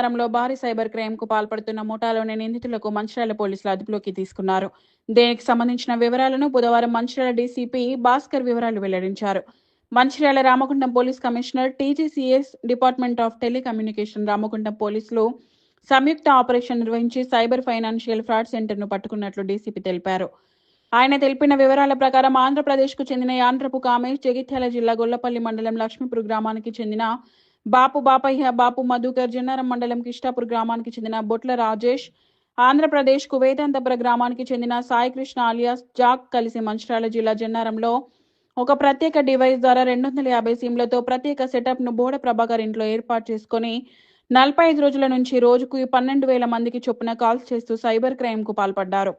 వ్యవహారంలో భారీ సైబర్ క్రైమ్కు పాల్పడుతున్న ముఠాలోని నిందితులకు మంచిర్యాల పోలీసులు అదుపులోకి తీసుకున్నారు. దీనికి సంబంధించిన వివరాలను బుధవారం మంచిర్యాల డీసీపీ భాస్కర్ వివరాలు వెల్లడించారు. Mancherial Ramagundam police commissioner TGCS department of telecommunication Ramagundam పోలీసులు సంయుక్త ఆపరేషన్ నిర్వహించి సైబర్ ఫైనాన్షియల్ ఫ్రాడ్ సెంటర్ను పట్టుకున్నట్లు డీసీపీ తెలిపారు. ఆయన తెలిపిన వివరాల ప్రకారం ఆంధ్రప్రదేశ్కు చెందిన యాండ్రపు కామేష్ జగిత్యాల జిల్లా గొల్లపల్లి మండలం లక్ష్మీపురు గ్రామానికి చెందిన బాపు బాపయ్య బాపు మధుకర్ జన్నారం మండలం కిష్టాపూర్ గ్రామానికి చెందిన బొట్ల రాజేష్ ఆంధ్రప్రదేశ్కు వేదాంతపుర గ్రామానికి చెందిన సాయికృష్ణ ఆలియాస్ జాక్ కలిసి మంచిర్యాల జిల్లా జన్నారంలో ఒక ప్రత్యేక డివైస్ ద్వారా రెండు వందల యాభై సిమ్లతో ప్రత్యేక సెటప్ను బోడ ప్రభాకర్ ఇంట్లో ఏర్పాటు చేసుకుని నలభై ఐదు రోజుల నుంచి రోజుకు పన్నెండు వేల మందికి చొప్పున కాల్స్ చేస్తూ సైబర్ క్రైమ్కు పాల్పడ్డారు.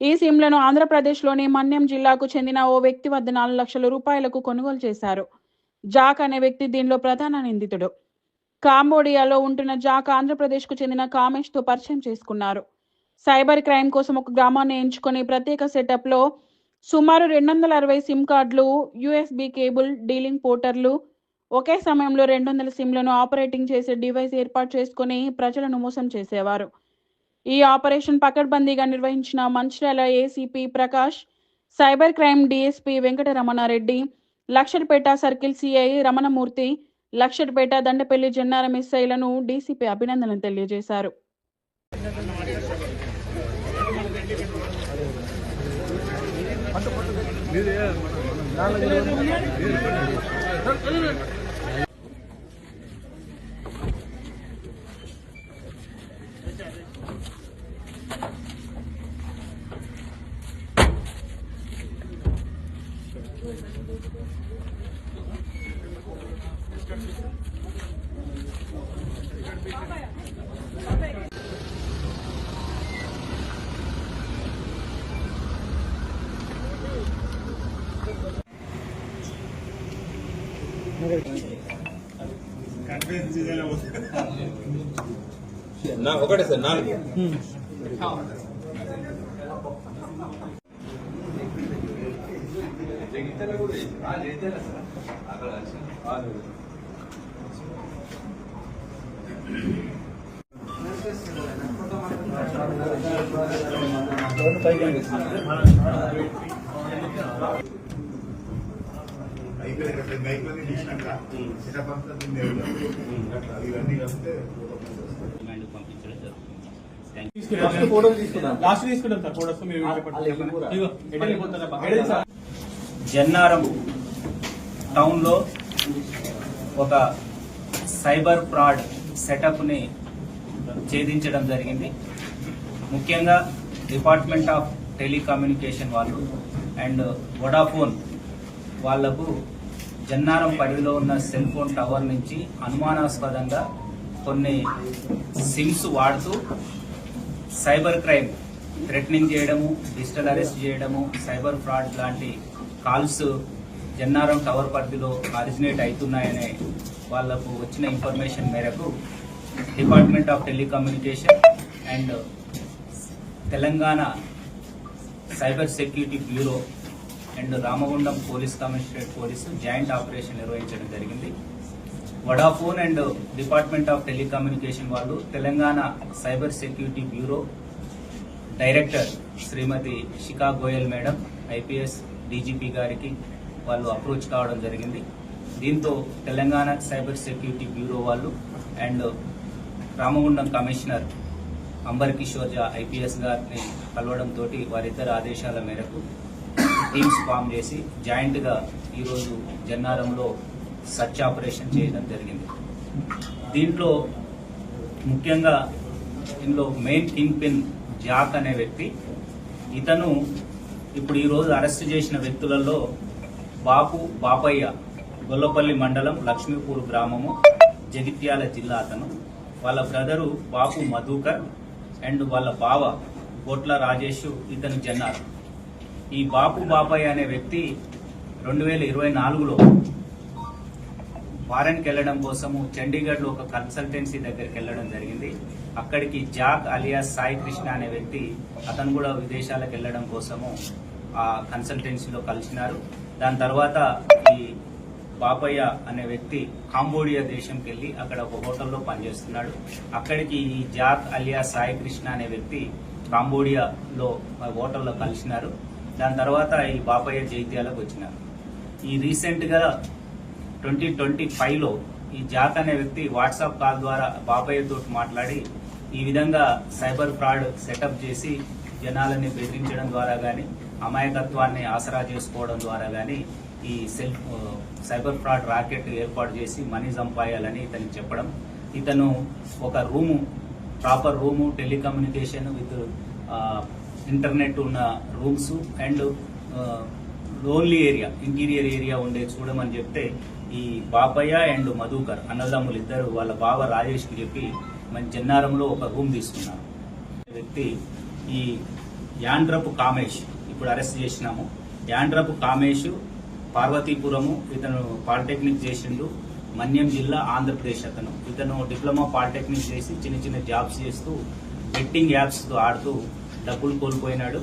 ఈ సిమ్లను ఆంధ్రప్రదేశ్లోని మన్యం జిల్లాకు చెందిన ఓ వ్యక్తి వద్ద నాలుగు లక్షల రూపాయలకు కొనుగోలు చేశారు. జాక్ అనే వ్యక్తి దీనిలో ప్రధాన నిందితుడు. కాంబోడియాలో ఉంటున్న జాక్ ఆంధ్రప్రదేశ్కు చెందిన కామేష్తో పరిచయం చేసుకున్నారు. సైబర్ క్రైమ్ కోసం ఒక గ్రామాన్ని ఎంచుకొని ప్రత్యేక సెటప్లో సుమారు రెండు వందల అరవై సిమ్ కార్డులు యుఎస్బి కేబుల్ డీలింగ్ పోర్టర్లు ఒకే సమయంలో రెండు వందల సిమ్లను ఆపరేటింగ్ చేసే డివైస్ ఏర్పాటు చేసుకుని ప్రజలను మోసం చేసేవారు. ఈ ఆపరేషన్ పకడ్బందీగా నిర్వహించిన Mancherial ACP Prakash cyber crime DSP Venkataramanareddy Luxettipet circle CI Ramanamurthy Luxettipet Dandepalli Jannaram ఎస్ఐలను DCP అభినందనలు తెలియజేశారు. నా ఒకటే సార్ నాలుగు అయిపోయింది మైక్లోనే తీసినాక సెటప్ అంతా దీన్ని ఇవన్నీ కలిపితే ఫస్ట్ ఫోటోలు తీసుకుందాం. లాస్ట్ తీసుకుంటాం సార్ ఫోటోస్ మీరు జన్నారం టౌన్లో ఒక సైబర్ ఫ్రాడ్ సెటప్ని ఛేదించడం జరిగింది. ముఖ్యంగా డిపార్ట్మెంట్ ఆఫ్ టెలికమ్యూనికేషన్ వాళ్ళు అండ్ వొడాఫోన్ వాళ్ళకు జన్నారం పరిధిలో ఉన్న సెల్ ఫోన్ టవర్ నుంచి అనుమానాస్పదంగా కొన్ని సిమ్స్ వాడుతూ సైబర్ క్రైమ్ థ్రెటనింగ్ చేయడము డిజిటల్ అరెస్ట్ చేయడము సైబర్ ఫ్రాడ్ లాంటి కాల్స్ జన్నారం టవర్ పరిధిలో ఆరిజినేట్ అవుతున్నాయనే వాళ్ళకు వచ్చిన ఇన్ఫర్మేషన్ మేరకు department of telecommunication and Telangana cyber security bureau and Ramagundam police commissionerate police joint operation నిర్వహించడం జరిగింది. Vodafone and department of telecommunication వాళ్ళు Telangana cyber security bureau director Shrimati Shikha Goyal madam IPS DGP గారికి వాళ్ళు approach కావడం జరిగింది. దీంతో Telangana cyber security bureau వాళ్ళు and Ramagundam commissioner Amber Kishore Jha IPS గారిని కలవడంతో వారిద్దరు ఆదేశాల మేరకు టీమ్స్ ఫామ్ చేసి జాయింట్గా ఈరోజు జన్నారంలో సర్చ్ ఆపరేషన్ చేయడం జరిగింది. దీంట్లో ముఖ్యంగా ఇందులో మెయిన్ కింగ్ పిన్ జాక్ అనే వ్యక్తి ఇతను ఇప్పుడు ఈరోజు అరెస్ట్ చేసిన వ్యక్తులలో బాపు బాపయ్య గొల్లపల్లి మండలం లక్ష్మీపూర్ గ్రామము జగిత్యాల జిల్లా అతను. వాళ్ళ బ్రదరు బాపు మధుకర్ అండ్ వాళ్ళ బావ కోట్ల రాజేష్ ఇతను జన్నారు. ఈ బాపు బాపయ్య అనే వ్యక్తి రెండు వేల ఇరవై నాలుగులో ఫారెన్కి వెళ్ళడం కోసము చండీగఢ్లో ఒక కన్సల్టెన్సీ దగ్గరికి వెళ్ళడం జరిగింది. అక్కడికి జాక్ అలియాస్ సాయి కృష్ణ అనే వ్యక్తి అతను కూడా విదేశాలకు వెళ్ళడం కోసము ఆ కన్సల్టెన్సీలో కలిసినారు. దాని తర్వాత ఈ బాపయ్య అనే వ్యక్తి కాంబోడియా దేశంకి వెళ్ళి అక్కడ ఒక హోటల్లో పనిచేస్తున్నాడు. అక్కడికి ఈ జాత్ అలియా సాయి కృష్ణ అనే వ్యక్తి కాంబోడియాలో ఆ హోటల్లో కలిసినారు. దాని తర్వాత ఈ బాపయ్య జైత్యాలకు వచ్చినారు. ఈ రీసెంట్గా ట్వంటీ ట్వంటీ ఫైవ్లో ఈ జాత్ అనే వ్యక్తి వాట్సాప్ కాల్ ద్వారా బాపయ్యతో మాట్లాడి ఈ విధంగా సైబర్ ఫ్రాడ్ సెటప్ చేసి జనాలని బెదిరించడం ద్వారా కానీ అమాయకత్వాన్ని ఆసరా చేసుకోవడం ద్వారా కానీ ఈ సెల్ఫ్ సైబర్ ఫ్రాడ్ రాకెట్ ఏర్పాటు చేసి మనీ సంపాయాలని ఇతనికి చెప్పడం. ఇతను ఒక room proper room telecommunication with internet ఉన్న rooms and lonely area interior area ఉండే చూడమని చెప్తే ఈ బాపయ్య అండ్ మధుకర్ అన్నదమ్ములు ఇద్దరు వాళ్ళ బావ రాజేష్కి చెప్పి మన జన్నారంలో ఒక రూమ్ తీసుకున్నారు వ్యక్తి ఈ యాండ్రపు కామేష్ ఇప్పుడు అరెస్ట్ చేసినాము. యాండ్రపు కామేష్ పార్వతీపురము ఇతను పాలిటెక్నిక్ చేసిండు. మన్యం జిల్లా ఆంధ్రప్రదేశ్ అతను. ఇతను డిప్లొమా పాలిటెక్నిక్ చేసి చిన్న చిన్న జాబ్స్ చేస్తూ బెట్టింగ్ యాప్స్తో ఆడుతూ డబ్బులు కోల్పోయినాడు.